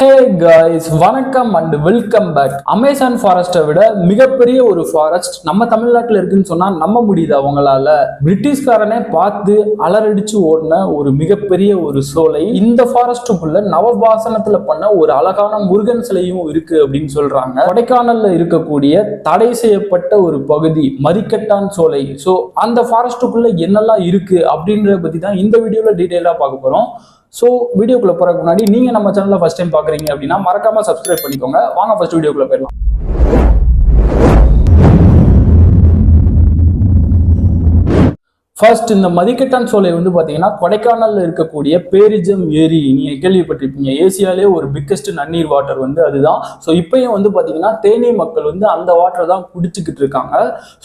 ஹே guys வணக்கம் and welcome back Amazon ஃபாரஸ்ட்டை விட மிகப்பெரிய ஒரு ஃபாரஸ்ட் நம்ம தமிழ்நாட்டில் இருக்குன்னு சொன்னால் நம்ப முடியுது அவங்களால. பிரிட்டிஷ்காரனே பார்த்து அலரடிச்சு ஓடின ஒரு மிகப்பெரிய ஒரு சோலை. இந்த ஃபாரஸ்ட்டுக்குள்ள நவபாசனத்தில் பண்ண ஒரு அழகான முருகன் சிலையும் இருக்கு அப்படின்னு சொல்றாங்க. கொடைக்கானல்ல இருக்கக்கூடிய தடை செய்யப்பட்ட ஒரு பகுதி மரிக்கட்டான் சோலை. ஸோ அந்த ஃபாரஸ்ட்டுக்குள்ள என்னெல்லாம் இருக்கு அப்படின்றத பத்தி தான் இந்த வீடியோவில் டீட்டெயிலாக பார்க்க போகிறோம் ஸோ வீடியோக்குள்ளே போகிறதுக்கு முன்னாடி நீங்கள் நம்ம சேனலில் ஃபஸ்ட் டைம் பார்க்குறீங்க அப்படின்னா மறக்காமல் சப்ஸ்கிரைப் பண்ணிக்கோங்க. வாங்க ஃபஸ்ட் வீடியோக்குள்ள போயிடலாம். ஃபர்ஸ்ட் இந்த மதிக்கட்டான் சோலை வந்து பார்த்தீங்கன்னா கொடைக்கானலில் இருக்கக்கூடிய பேரிஜம் ஏரி நீங்கள் கேள்விப்பட்டிருப்பீங்க. ஏசியாலே ஒரு பிக்கஸ்ட் நன்னீர் வாட்டர் வந்து அதுதான். ஸோ இப்பயும் வந்து பார்த்தீங்கன்னா தேனி மக்கள் வந்து அந்த வாட்டரை தான் குடிச்சுக்கிட்டு இருக்காங்க.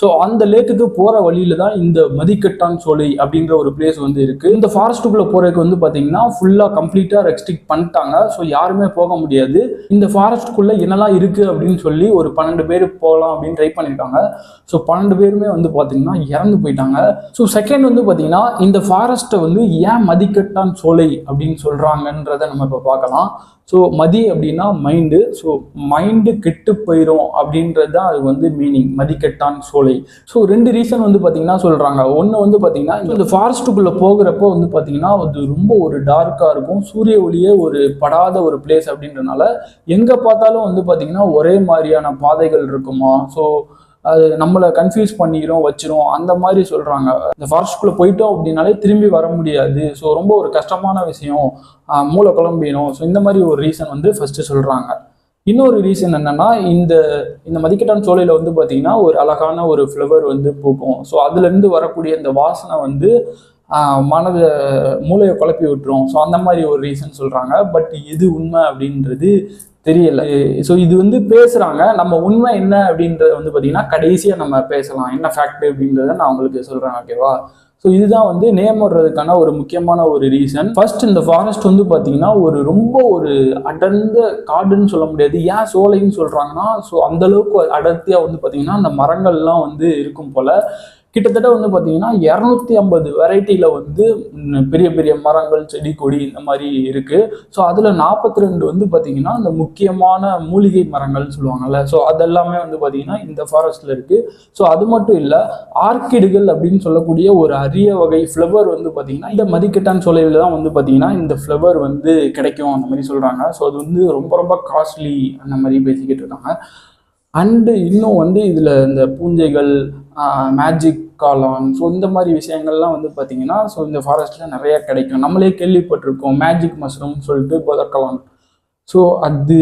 ஸோ அந்த லேக்குக்கு போகிற வழியில தான் இந்த மதிக்கட்டான் சோலை அப்படின்ற ஒரு பிளேஸ் வந்து இருக்கு. இந்த ஃபாரஸ்ட்டுக்குள்ள போறதுக்கு வந்து பார்த்தீங்கன்னா ஃபுல்லாக கம்ப்ளீட்டாக ரெஸ்ட்ரிக்ட் பண்ணிட்டாங்க. ஸோ யாருமே போக முடியாது. இந்த ஃபாரஸ்ட்டுக்குள்ளே என்னெல்லாம் இருக்கு அப்படின்னு சொல்லி ஒரு பன்னெண்டு பேர் போகலாம் அப்படின்னு ட்ரை பண்ணியிருக்காங்க ஸோ பன்னெண்டு பேருமே வந்து பார்த்தீங்கன்னா இறந்து போயிட்டாங்க. ஸோ செகண்ட் வந்து பார்த்தீங்கன்னா இந்த ஃபாரஸ்ட்டை வந்து ஏன் மதிக்கட்டான் சோலை அப்படின்னு சொல்கிறாங்கன்றதை நம்ம இப்போ பார்க்கலாம். ஸோ மதி அப்படின்னா மைண்டு ஸோ மைண்டு கெட்டு போயிடும் அப்படின்றது தான் அது வந்து மீனிங் மதிக்கட்டான் சோலை. ஸோ ரெண்டு ரீசன் வந்து பார்த்தீங்கன்னா சொல்கிறாங்க ஒன்று வந்து பார்த்தீங்கன்னா இந்த ஃபாரஸ்ட்டுக்குள்ளே போகிறப்போ வந்து பார்த்தீங்கன்னா அது ரொம்ப ஒரு டார்க்காக இருக்கும். சூரிய ஒளியே ஒரு படாத ஒரு பிளேஸ் அப்படின்றனால எங்கே பார்த்தாலும் வந்து பார்த்தீங்கன்னா ஒரே மாதிரியான பாதைகள் இருக்குமா? ஸோ அது நம்மளை கன்ஃபியூஸ் பண்ணிடும் வச்சிரும். அந்த மாதிரி சொல்றாங்க. இந்த ஃபாரஸ்ட்குள்ளே போயிட்டோம் அப்படின்னாலே திரும்பி வர முடியாது. ஸோ ரொம்ப ஒரு கஷ்டமான விஷயம். மூளை குழம்பிடும் ஸோ இந்த மாதிரி ஒரு ரீசன் வந்து ஃபர்ஸ்ட் சொல்றாங்க. இன்னொரு ரீசன் என்னன்னா இந்த இந்த மதிக்கட்டான் சோலையில வந்து பாத்தீங்கன்னா ஒரு அழகான ஒரு ஃப்ளவர் வந்து பூக்கும். ஸோ அதுல இருந்து வரக்கூடிய இந்த வாசனை வந்து மனதை மூளையை குழப்பி விட்டுரும். ஸோ அந்த மாதிரி ஒரு ரீசன் சொல்றாங்க. பட் எது உண்மை அப்படின்றது தெரியல. ஸோ இது வந்து பேசுறாங்க. நம்ம உண்மை என்ன அப்படின்றத வந்து பார்த்தீங்கன்னா கடைசியாக நம்ம பேசலாம். என்ன ஃபேக்ட் அப்படின்றத நான் உங்களுக்கு சொல்றேன் ஓகேவா ஸோ இதுதான் வந்து நேம் வர்றதுக்கான ஒரு முக்கியமான ஒரு ரீசன் ஃபர்ஸ்ட் இந்த ஃபாரஸ்ட் வந்து பார்த்தீங்கன்னா ஒரு ரொம்ப ஒரு அடர்ந்த காடுன்னு சொல்ல முடியாது. ஏன் சோலைன்னு சொல்றாங்கன்னா ஸோ அந்த அளவுக்கு அடர்த்தியாக வந்து பார்த்தீங்கன்னா அந்த மரங்கள்லாம் வந்து இருக்கும் போல. கிட்டத்தட்ட வந்து பார்த்தீங்கன்னா இரநூத்தி ஐம்பது வெரைட்டியில் வந்து பெரிய பெரிய மரங்கள் செடி கொடி இந்த மாதிரி இருக்குது ஸோ அதில் நாற்பத்தி ரெண்டு வந்து பார்த்தீங்கன்னா இந்த முக்கியமான மூலிகை மரங்கள்னு சொல்லுவாங்கல்ல. ஸோ அதெல்லாமே வந்து பார்த்தீங்கன்னா இந்த ஃபாரஸ்ட்டில் இருக்குது ஸோ அது மட்டும் இல்லை ஆர்கிடுகள் அப்படின்னு சொல்லக்கூடிய ஒரு அரிய வகை ஃப்ளவர் வந்து பார்த்தீங்கன்னா இந்த மதிக்கட்டான் சோலையில் தான் வந்து பார்த்தீங்கன்னா இந்த ஃப்ளவர் வந்து கிடைக்கும் அந்த மாதிரி சொல்கிறாங்க ஸோ அது வந்து ரொம்ப ரொம்ப காஸ்ட்லி அந்த மாதிரி பேசிக்கிட்டு இருக்காங்க. அண்டு இன்னும் வந்து இதில் இந்த பூஞ்சைகள் மேஜிக் காளான் ஸோ இந்த மாதிரி விஷயங்கள்லாம் வந்து பார்த்தீங்கன்னா ஸோ இந்த ஃபாரஸ்ட்டில் நிறையா கிடைக்கும். நம்மளே கேள்விப்பட்டிருக்கோம் மேஜிக் மஷ்ரூம் சொல்லிட்டு புதக்கலான் ஸோ அது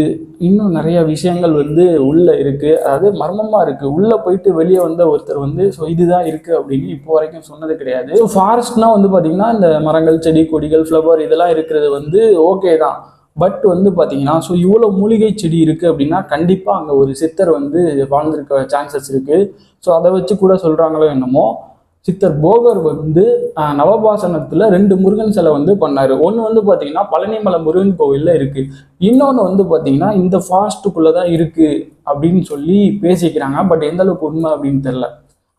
இன்னும் நிறைய விஷயங்கள் வந்து உள்ளே இருக்குது அதாவது மர்மமாக இருக்குது உள்ளே போயிட்டு வெளியே வந்த ஒருத்தர் வந்து ஸோ இதுதான் இருக்குது அப்படின்னு இப்போ வரைக்கும் சொன்னது கிடையாது. ஸோ ஃபாரஸ்ட்னால் வந்து பார்த்திங்கன்னா இந்த மரங்கள் செடி கொடிகள் ஃப்ளவர் இதெல்லாம் இருக்கிறது வந்து ஓகே தான். பட் வந்து பார்த்தீங்கன்னா ஸோ இவ்வளோ மூலிகை செடி இருக்குது அப்படின்னா கண்டிப்பாக அங்கே ஒரு சித்தர் வந்து வாழ்ந்திருக்க சான்சஸ் இருக்குது ஸோ அதை வச்சு கூட சொல்கிறாங்களோ என்னமோ சித்தர் போகர் வந்து நவபாசனத்தில் ரெண்டு முருகன் சிலை வந்து பண்ணார். ஒன்று வந்து பார்த்தீங்கன்னா பழனிமலை முருகன் கோவிலில் இருக்குது இன்னொன்று வந்து பார்த்தீங்கன்னா இந்த ஃபாஸ்ட்டுக்குள்ளே தான் இருக்குது அப்படின்னு சொல்லி பேசிக்கிறாங்க. பட் எந்த அளவுக்கு உண்மை அப்படின்னு தெரில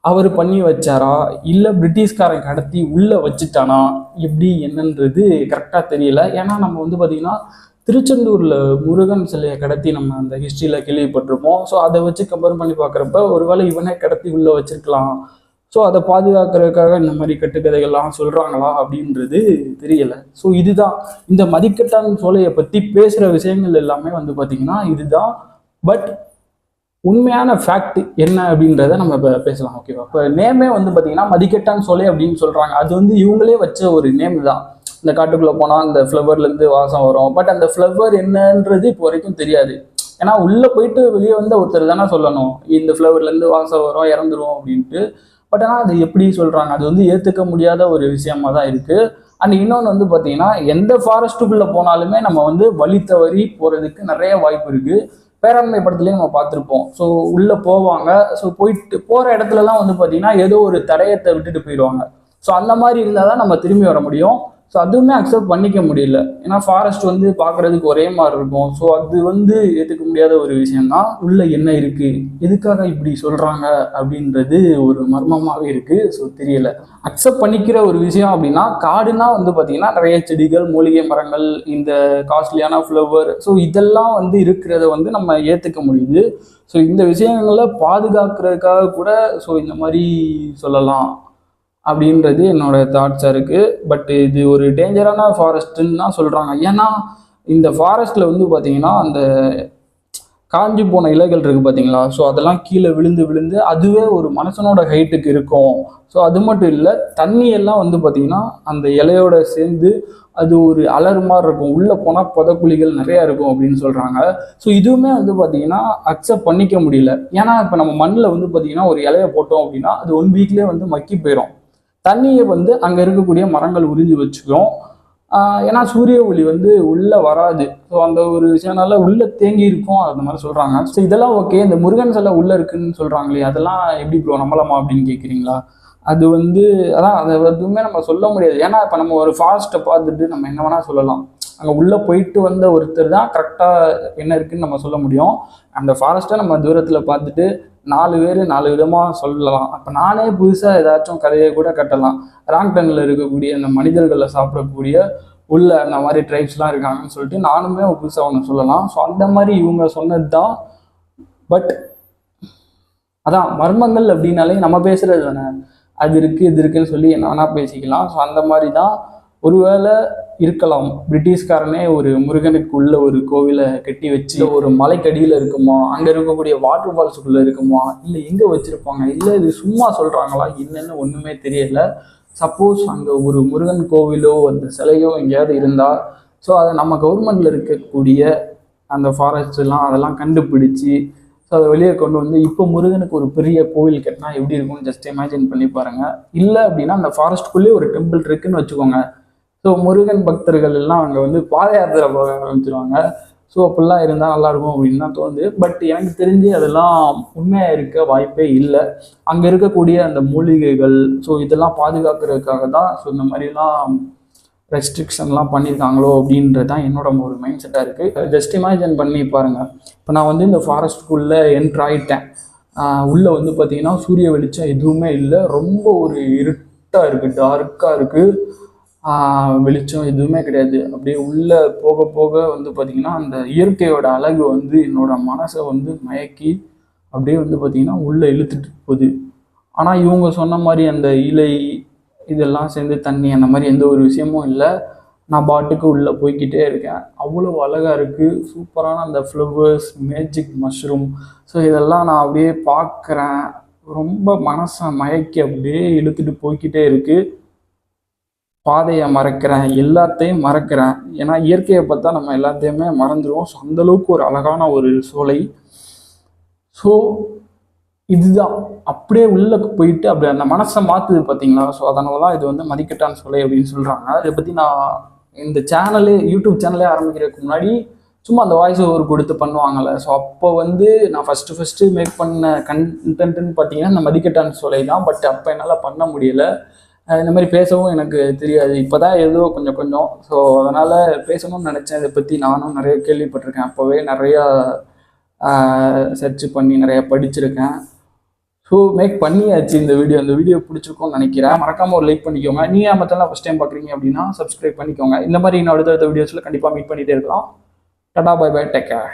அவர் பண்ணி வச்சாரா? இல்லை பிரிட்டிஷ்காரன் கடத்தி உள்ளே வச்சுட்டானா? எப்படி என்னன்றது கரெக்டாக தெரியல. ஏன்னா நம்ம வந்து பார்த்திங்கன்னா திருச்செந்தூரில் முருகன் சிலையை கடத்தி நம்ம அந்த ஹிஸ்ட்ரியில் கேள்விப்பட்டிருப்போம். ஸோ அதை வச்சு கம்பேர் பண்ணி பார்க்குறப்ப ஒருவேளை இவனே கடத்தி உள்ளே வச்சிருக்கலாம். ஸோ அதை பாதுகாக்கிறதுக்காக இந்த மாதிரி கட்டுக்கதைகள்லாம் சொல்கிறாங்களா அப்படின்றது தெரியலை. ஸோ இதுதான். இந்த மதிக்கட்டான் சோலையை பற்றி பேசுகிற விஷயங்கள் எல்லாமே வந்து பார்த்திங்கன்னா இதுதான். பட் உண்மையான ஃபேக்ட் என்ன அப்படின்றத நம்ம இப்போ பேசலாம் ஓகேவா இப்போ நேமே வந்து பார்த்தீங்கன்னா மதிக்கட்டான் சோலை அப்படின்னு சொல்கிறாங்க அது வந்து இவங்களே வச்ச ஒரு நேம் தான். இந்த காட்டுக்குள்ளே போனால் அந்த ஃப்ளவர்லேருந்து வாசம் வரும். பட் அந்த ஃப்ளவர் என்னன்றது இப்போ வரைக்கும் தெரியாது. ஏன்னா உள்ளே போயிட்டு வெளியே வந்த ஒருத்தர் தானே சொல்லணும். இந்த ஃப்ளவர்லேருந்து வாசம் வரும் இறந்துரும் அப்படின்ட்டு. பட் ஆனால் அது எப்படி சொல்கிறாங்க அது வந்து ஏற்றுக்க முடியாத ஒரு விஷயமா தான் இருக்குது அண்ட் இன்னொன்று வந்து பார்த்தீங்கன்னா எந்த ஃபாரஸ்ட்டுக்குள்ளே போனாலுமே நம்ம வந்து வழி தவறி போகிறதுக்கு நிறைய வாய்ப்பு இருக்குது பேராண்மை படத்துலேயும் நம்ம பார்த்துருப்போம். ஸோ உள்ளே போவாங்க. ஸோ போயிட்டு போகிற இடத்துலலாம் வந்து பார்த்தீங்கன்னா ஏதோ ஒரு தடயத்தை விட்டுட்டு போயிடுவாங்க. ஸோ அந்த மாதிரி இருந்தால் தான் நம்ம திரும்பி வர முடியும். ஸோ அதுவுமே அக்செப்ட் பண்ணிக்க முடியல. ஏன்னா ஃபாரஸ்ட் வந்து பார்க்குறதுக்கு ஒரே மாதிரி இருக்கும். ஸோ அது வந்து ஏற்றுக்க முடியாத ஒரு விஷயம்தான் உள்ளே என்ன இருக்குது எதுக்காக இப்படி சொல்கிறாங்க அப்படின்றது ஒரு மர்மமாகவே இருக்குது ஸோ தெரியல. அக்செப்ட் பண்ணிக்கிற ஒரு விஷயம் அப்படின்னா காடுனா வந்து பார்த்திங்கன்னா நிறைய செடிகள் மூலிகை மரங்கள் இந்த காஸ்ட்லியான ஃப்ளவர் ஸோ இதெல்லாம் வந்து இருக்கிறத வந்து நம்ம ஏற்றுக்க முடியுது. ஸோ இந்த விஷயங்களை பாதுகாக்கிறதுக்காக கூட ஸோ இந்த மாதிரி சொல்லலாம். அப்படின்றது என்னோட தாட்ஸாக இருக்குது பட் இது ஒரு டேஞ்சரான ஃபாரஸ்ட்டுன்னு தான் சொல்கிறாங்க ஏன்னா இந்த ஃபாரஸ்ட்டில் வந்து பார்த்திங்கன்னா அந்த காஞ்சி போன இலைகள் இருக்குது பார்த்தீங்களா ஸோ அதெல்லாம் கீழே விழுந்து விழுந்து அதுவே ஒரு மனுஷனோட ஹைட்டுக்கு இருக்கும். ஸோ அது மட்டும் இல்லை தண்ணி எல்லாம் வந்து பார்த்திங்கன்னா அந்த இலையோட சேர்ந்து அது ஒரு அலறு மாதிரி இருக்கும். உள்ளே போனால் புதக்குழிகள் நிறையா இருக்கும் அப்படின்னு சொல்கிறாங்க ஸோ இதுவுமே வந்து பார்த்தீங்கன்னா அக்செப்ட் பண்ணிக்க முடியல. ஏன்னா இப்போ நம்ம மண்ணில் வந்து பார்த்தீங்கன்னா ஒரு இலையை போட்டோம் அப்படின்னா அது ஒன் வீக்லேயே வந்து மக்கி போயிடும் தண்ணியை வந்து அங்கே இருக்கக்கூடிய மரங்கள் உறிஞ்சி வச்சுக்கும். ஏன்னா சூரிய ஒளி வந்து உள்ளே வராது. ஸோ அந்த ஒரு விஷயம்னால உள்ளே தேங்கி இருக்கும் அந்த மாதிரி சொல்கிறாங்க ஸோ இதெல்லாம் ஓகே இந்த முருகன் சிலை உள்ளே இருக்குன்னு சொல்கிறாங்களே அதெல்லாம் எப்படி ப்ரோ நம்பலாமா அப்படின்னு கேட்குறீங்களா அது வந்து அதான் அதை எதுவுமே நம்ம சொல்ல முடியாது. ஏன்னா இப்போ நம்ம ஒரு ஃபாரஸ்ட்டை பார்த்துட்டு நம்ம என்ன வேணால் சொல்லலாம். அங்கே உள்ளே போயிட்டு வந்த ஒருத்தர் தான் கரெக்டாக என்ன இருக்குன்னு நம்ம சொல்ல முடியும். அந்த ஃபாரஸ்ட்டை நம்ம தூரத்தில் பார்த்துட்டு நாலு பேர் நாலு விதமாக சொல்லலாம். அப்போ நானே புதுசாக ஏதாச்சும் கதையை கூட கட்டலாம். ராங் ராங்டனில் இருக்கக்கூடிய அந்த மனிதர்களை சாப்பிடக்கூடிய உள்ள அந்த மாதிரி ட்ரைப்ஸ்லாம் இருக்காங்கன்னு சொல்லிட்டு நானுமே புதுசாக ஒன்று சொல்லலாம். ஸோ அந்த மாதிரி இவங்க சொன்னது தான் பட் அதான் மர்மங்கள் அப்படின்னாலே நம்ம பேசுகிறது தானே. அது இருக்குது இது இருக்குன்னு சொல்லி என்ன வேணால் பேசிக்கலாம். ஸோ அந்த மாதிரி தான் ஒருவேளை இருக்கலாம். பிரிட்டிஷ்காரனே ஒரு முருகனுக்கு உள்ள ஒரு கோவிலை கட்டி வச்சு ஒரு மலைக்கடியில் இருக்குமா அங்கே இருக்கக்கூடிய வாட்டர் ஃபால்ஸுக்குள்ளே இருக்குமா இல்லை எங்கே வச்சுருப்பாங்க இல்லை இது சும்மா சொல்கிறாங்களா என்னன்னு ஒன்றுமே தெரியல. சப்போஸ் அங்கே ஒரு முருகன் கோவிலோ அந்த சிலையோ எங்கேயாவது இருந்தால் ஸோ அதை நம்ம கவர்மெண்ட்டில் இருக்கக்கூடிய அந்த ஃபாரஸ்ட் எல்லாம் அதெல்லாம் கண்டுபிடிச்சி ஸோ அதை வெளியே கொண்டு வந்து இப்போ முருகனுக்கு ஒரு பெரிய கோவில் கட்டினா எப்படி இருக்கும்னு ஜஸ்ட் இமேஜின் பண்ணி பாருங்க. இல்லை அப்படின்னா அந்த ஃபாரஸ்ட்குள்ளேயே ஒரு டெம்பிள் இருக்குன்னு வச்சுக்கோங்க. ஸோ முருகன் பக்தர்கள் எல்லாம் அங்கே வந்து பாத யாத்திரை போக ஆரம்பிச்சிருவாங்க. ஸோ அப்படிலாம் இருந்தால் நல்லாயிருக்கும் அப்படின்னு தான் தோணுது. பட் எனக்கு தெரிஞ்சு அதெல்லாம் உண்மையாக இருக்க வாய்ப்பே இல்லை. அங்கே இருக்கக்கூடிய அந்த மூலிகைகள் ஸோ இதெல்லாம் பாதுகாக்கிறதுக்காக தான் ஸோ இந்த மாதிரிலாம் ரெஸ்ட்ரிக்ஷன்லாம் பண்ணியிருக்காங்களோ அப்படின்றது தான் என்னோட ஒரு மைண்ட் செட்டாக இருக்குது ஜஸ்ட் இமேஜின் பண்ணி பாருங்கள் இப்போ நான் வந்து இந்த ஃபாரஸ்ட்குள்ளே என்ட்ரு ஆகிட்டேன் உள்ளே வந்து பார்த்தீங்கன்னா சூரிய வெளிச்சம் எதுவுமே இல்லை. ரொம்ப ஒரு இருட்டாக இருக்குது டார்க்காக இருக்குது வெளிச்சம் எதுவுமே கிடையாது. அப்படியே உள்ளே போக போக வந்து பார்த்திங்கன்னா அந்த இயற்கையோட அழகு வந்து என்னோட மனசை வந்து மயக்கி அப்படியே வந்து பார்த்திங்கன்னா உள்ளே இழுத்துட்டு போகுது. ஆனால் இவங்க சொன்ன மாதிரி அந்த இலை இதெல்லாம் சேர்ந்து தண்ணி அந்த மாதிரி எந்த ஒரு விஷயமும் இல்லை. நான் பாட்டுக்கு உள்ளே போய்க்கிட்டே இருக்கேன். அவ்வளோ அழகாக இருக்குது சூப்பரான அந்த ஃப்ளவர்ஸ் மேஜிக் மஷ்ரூம் ஸோ இதெல்லாம் நான் அப்படியே பார்க்குறேன் ரொம்ப மனசை மயக்கி அப்படியே இழுத்துட்டு போய்க்கிட்டே இருக்குது பாதையை மறக்கிறேன் எல்லாத்தையும் மறக்கிறேன். ஏன்னா இயற்கையை பார்த்தா நம்ம எல்லாத்தையுமே மறந்துடுவோம். ஸோ அந்தளவுக்கு ஒரு அழகான ஒரு சோலை. ஸோ இதுதான். அப்படியே உள்ளே போயிட்டு அப்படி அந்த மனசை மாற்றுது பார்த்தீங்களா? ஸோ அதனால தான் இது வந்து மதிக்கட்டான் சோலை அப்படின்னு சொல்கிறாங்க இதை பற்றி நான் இந்த சேனலே யூடியூப் சேனலே ஆரம்பிக்கிறதுக்கு முன்னாடி சும்மா அந்த வாய்ஸ் ஓவர் கொடுத்து பண்ணுவாங்கள்ல ஸோ அப்போ வந்து நான் ஃபஸ்ட்டு ஃபஸ்ட்டு மேக் பண்ண கண்டென்ட்னு பார்த்தீங்கன்னா இந்த மதிக்கட்டான் சோலை தான். பட் அப்போ என்னால் பண்ண முடியலை. இந்த மாதிரி பேசவும் எனக்கு தெரியாது. இப்போ தான் ஏதோ கொஞ்சம் கொஞ்சம். ஸோ அதனால் பேசணும்னு நினச்சேன். இதை பற்றி நானும் நிறைய கேள்விப்பட்டிருக்கேன். அப்போவே நிறையா சர்ச் பண்ணி நிறையா படிச்சிருக்கேன். ஸோ மேக் பண்ணியாச்சு இந்த வீடியோ இந்த வீடியோ பிடிச்சிருக்கும்னு நினைக்கிறேன். மறக்காம ஒரு லைக் பண்ணிக்கோங்க. நீங்கள் மற்றெல்லாம் ஃபஸ்ட் டைம் பார்க்குறீங்க அப்படின்னா சப்ஸ்கிரைப் பண்ணிக்கோங்க. இந்த மாதிரி இன்னும் அடுத்தடுத்த வீடியோஸில் கண்டிப்பாக மீட் பண்ணிகிட்டே இருக்கலாம். Tata bye bye take care